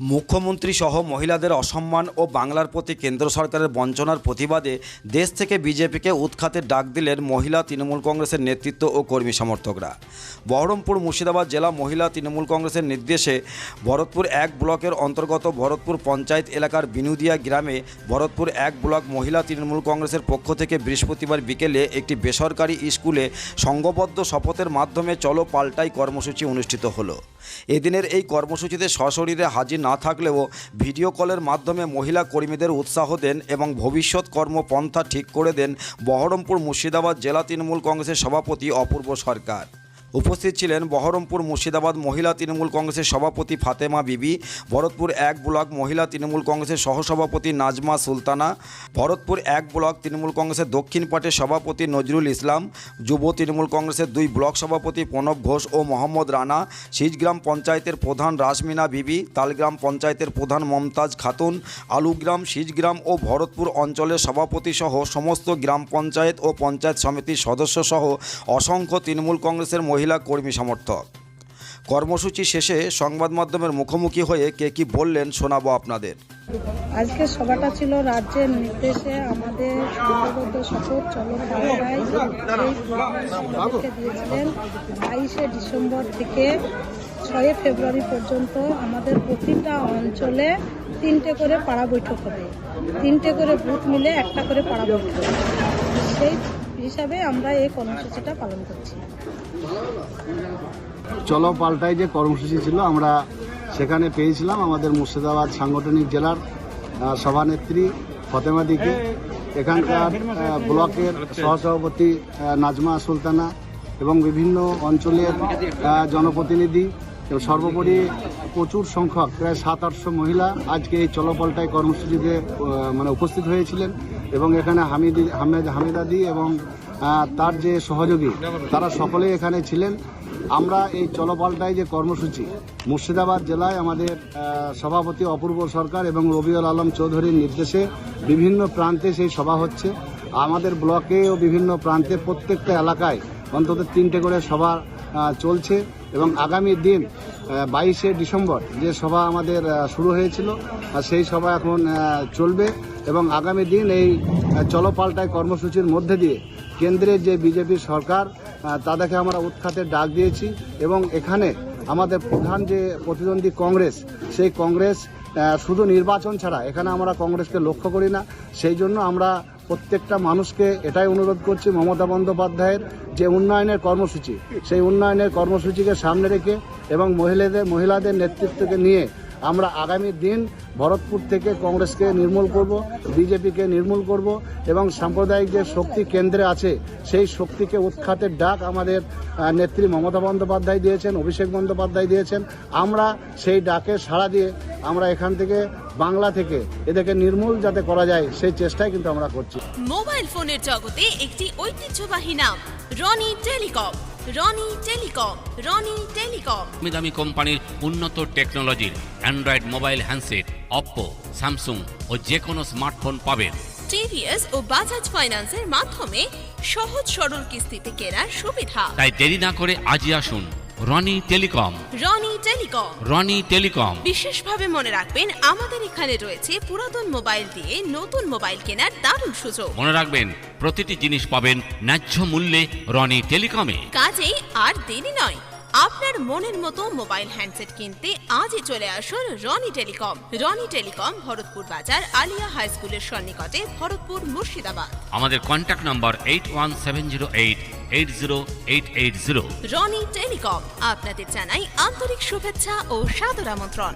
মুখ্যমন্ত্রী সহ মহিলাদের অসম্মান ও বাংলার প্রতি কেন্দ্র সরকারের বঞ্চনার প্রতিবাদে দেশ থেকে বিজেপিকে উৎখাতের ডাক দিলেন মহিলা তৃণমূল কংগ্রেসের নেতৃত্ব ও কর্মী সমর্থকরা। বহরমপুর মুর্শিদাবাদ জেলা মহিলা তৃণমূল কংগ্রেসের নির্দেশে ভরতপুর এক ব্লকের অন্তর্গত ভরতপুর পঞ্চায়েত এলাকার বিনুদিয়া গ্রামে ভরতপুর এক ব্লক মহিলা তৃণমূল কংগ্রেসের পক্ষ থেকে বৃহস্পতিবার বিকেলে একটি বেসরকারি স্কুলে সংঘবদ্ধ শপথের মাধ্যমে চলো পাল্টাই কর্মসূচি অনুষ্ঠিত হলো। এদিনের এই কর্মসূচিতে সশরীরে হাজির না থাকলেও ভিডিও কলের মাধ্যমে মহিলা কর্মীদের উৎসাহ দেন এবং ভবিষ্যৎ কর্মপন্থা ঠিক করে দেন বহরমপুর মুর্শিদাবাদ জেলা তৃণমূল কংগ্রেসের সভাপতি অপূর্ব সরকার। উপস্থিত ছিলেন বহরমপুর মুর্শিদাবাদ মহিলা তৃণমূল কংগ্রেসের সভাপতি ফাতেমা বিবি, ভরতপুর এক ব্লক মহিলা তৃণমূল কংগ্রেসের সহসভাপতি নাজমা সুলতানা, ভরতপুর এক ব্লক তৃণমূল কংগ্রেসের দক্ষিণ পাটের সভাপতি নজরুল ইসলাম, যুব তৃণমূল কংগ্রেসের দুই ব্লক সভাপতি প্রণব ঘোষ ও মোহাম্মদ রানা, সিজগ্রাম পঞ্চায়েতের প্রধান রাসমিনা বিবি, তালগ্রাম পঞ্চায়েতের প্রধান মমতাজ খাতুন, আলুগ্রাম, সিজগ্রাম ও ভরতপুর অঞ্চলের সভাপতি সহ সমস্ত গ্রাম পঞ্চায়েত ও পঞ্চায়েত সমিতির সদস্য সহ অসংখ্য তৃণমূল কংগ্রেসের মহিলা কর্মী সমর্থক। কর্মসূচি শেষে সংবাদ মাধ্যমের মুখোমুখি হয়ে কে কি বললেন শোনাবো আপনাদের। আজকে সভাটা ছিল রাজ্যের নির্দেশে আমাদের শপথ চলো পাল্টাই এই আমাদেরকে দিয়েছিলেন বাইশে ডিসেম্বর থেকে ছয় ফেব্রুয়ারি পর্যন্ত আমাদের প্রতিটা অঞ্চলে তিনটে করে পাড়া বৈঠক হবে। তিনটে করে বুথ মিলে একটা করে পাড়া বৈঠক সেই হিসাবে আমরা এই কর্মসূচিটা পালন করছি। চলো, পাল্টাই যে কর্মসূচি ছিল, আমরা সেখানে পেয়েছিলাম আমাদের মুর্শিদাবাদ সাংগঠনিক জেলার সভানেত্রী ফতেমা দিকে এখানকার ব্লকের সহসভাপতি নাজমা সুলতানা এবং বিভিন্ন অঞ্চলের জনপ্রতিনিধি এবং সর্বোপরি প্রচুর সংখ্যক, প্রায় সাত, আটশো মহিলা আজকে এই চলপাল্টাই কর্মসূচিতে মানে উপস্থিত হয়েছিলেন এবং এখানে হামিদি হামেদ হামিদাদি এবং তার যে সহযোগী, তারা সকলেই এখানে ছিলেন। আমরা এই চলপাল্টাই যে কর্মসূচি, মুর্শিদাবাদ জেলায় আমাদের সভাপতি অপূর্ব সরকার এবং রবিউল আলম চৌধুরীর নির্দেশে বিভিন্ন প্রান্তে সেই সভা হচ্ছে। আমাদের ব্লকে ও বিভিন্ন প্রান্তে প্রত্যেকটা এলাকায় অন্তত তিনটে করে সভা চলছে এবং আগামী দিন বাইশে ডিসেম্বর যে সভা আমাদের শুরু হয়েছিল সেই সভা এখন চলবে এবং আগামী দিন এই চলপাল্টায় কর্মসূচির মধ্যে দিয়ে কেন্দ্রের যে বিজেপি সরকার তাদেরকে আমরা উৎখাতের ডাক দিয়েছি এবং এখানে আমাদের প্রধান যে প্রতিদ্বন্দ্বী কংগ্রেস, সেই কংগ্রেস শুধু নির্বাচন ছাড়া এখানে আমরা কংগ্রেসকে লক্ষ্য করি না। সেই জন্য আমরা প্রত্যেকটা মানুষকে এটাই অনুরোধ করছি মমতা বন্দ্যোপাধ্যায়ের যে উন্নয়নের কর্মসূচি, সেই উন্নয়নের কর্মসূচিকে সামনে রেখে এবং মহিলাদের মহিলাদের নেতৃত্বকে নিয়ে আমরা আগামী দিন ভরতপুর থেকে কংগ্রেসকে নির্মূল করব, বিজেপিকে নির্মূল করব এবং সাম্প্রদায়িক যে শক্তি কেন্দ্রে আছে, সেই শক্তিকে উৎখাতের ডাক আমাদের নেত্রী মমতা বন্দ্যোপাধ্যায় দিয়েছেন, অভিষেক বন্দ্যোপাধ্যায় দিয়েছেন। আমরা সেই ডাকে সাড়া দিয়ে আমরা এখান থেকে বাংলা থেকে এদেরকে নির্মূল যাতে করা যায়, সেই চেষ্টাই কিন্তু আমরা করছি। মোবাইল ফোনের জগতে একটি ঐতিহ্যবাহী নাম, Rony Telecom. Rony Telecom Rony Telecom. দামি দামি কোম্পানির উন্নত টেকনোলজির android mobile handset Oppo Samsung ও যে কোনো স্মার্টফোন পাবেন। টিভিএস ও বাজাজ ফাইন্যান্সের মাধ্যমে সহজ সরল কিস্তিতে কেনার সুবিধা। তাই দেরি না করে আজই আসুন। Rony Telecom. Rony Telecom. Rony Telecom. বিশেষভাবে মনে রাখবেন আমাদের এখানে রয়েছে পুরাতন মোবাইল দিয়ে নতুন মোবাইল কেনার দারুণ সুযোগ। মনে রাখবেন প্রতিটি জিনিস পাবেন ন্যায্য মূল্যে রনি টেলিকমে। কাজেই আর দেরি নয় আপনার মনের মতো মোবাইল হ্যান্ডসেট কিনতে আজই চলে আসুন রনি টেলিকম। রনি টেলিকম ভরতপুর বাজার আলিয়া হাই স্কুলের সন্নিকটে ভরতপুর মুর্শিদাবাদ। আমাদের contact number eight one seven zero eight eight zero eight eight zero. Rony Telecom আপনাদের জানাই আন্তরিক শুভেচ্ছা ও সাদর আমন্ত্রণ।